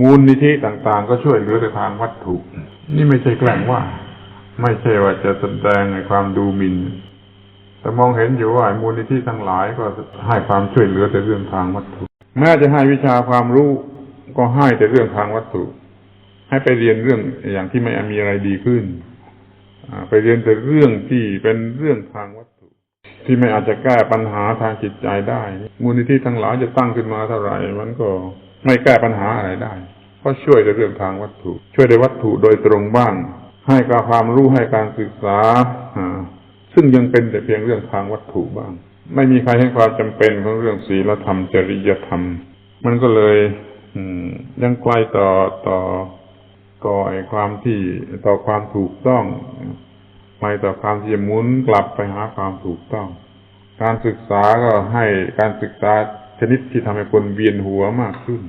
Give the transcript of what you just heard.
มูลนิธิต่างๆ ก็ช่วยเหลือแต่ทางวัตถุ นี่ไม่ใช่แกล้งว่า ไม่ใช่ว่าจะแสดงในความดูหมิ่นแต่มองเห็นอยู่ว่ามูลนิธิทั้งหลายก็ให้ความช่วยเหลือแต่เรื่องทางวัตถุ แม้จะให้วิชาความรู้ก็ให้แต่เรื่องทางวัตถุ ให้ไปเรียนเรื่องอย่างที่ไม่มีอะไรดีขึ้นไปเรียนแต่เรื่องที่เป็นเรื่องทางวัตถุ ที่ไม่อาจจะแก้ปัญหาทางจิตใจได้ มูลนิธิทั้งหลายจะตั้งขึ้นมาเท่าไหร่มันก็ ไม่แก้ปัญหาอะไรได้ เพราะช่วยในเรื่องทางวัตถุ ช่วยในวัตถุโดยตรงบ้าง ให้การความรู้ให้การศึกษา ซึ่งยังเป็นแต่เพียงเรื่องทางวัตถุบ้าง ไม่มีใครให้ความจำเป็นของเรื่องศีลธรรม จริยธรรม มันก็เลยอืยังไกลต่อต่อต่อไอ้ความที่ต่อความถูกต้องไปต่อความที่จะหมุนกลับไปหาความถูกต้อง การศึกษาก็ให้การศึกษา ชนิดที่ทำให้คนเวียนหัวมากขึ้น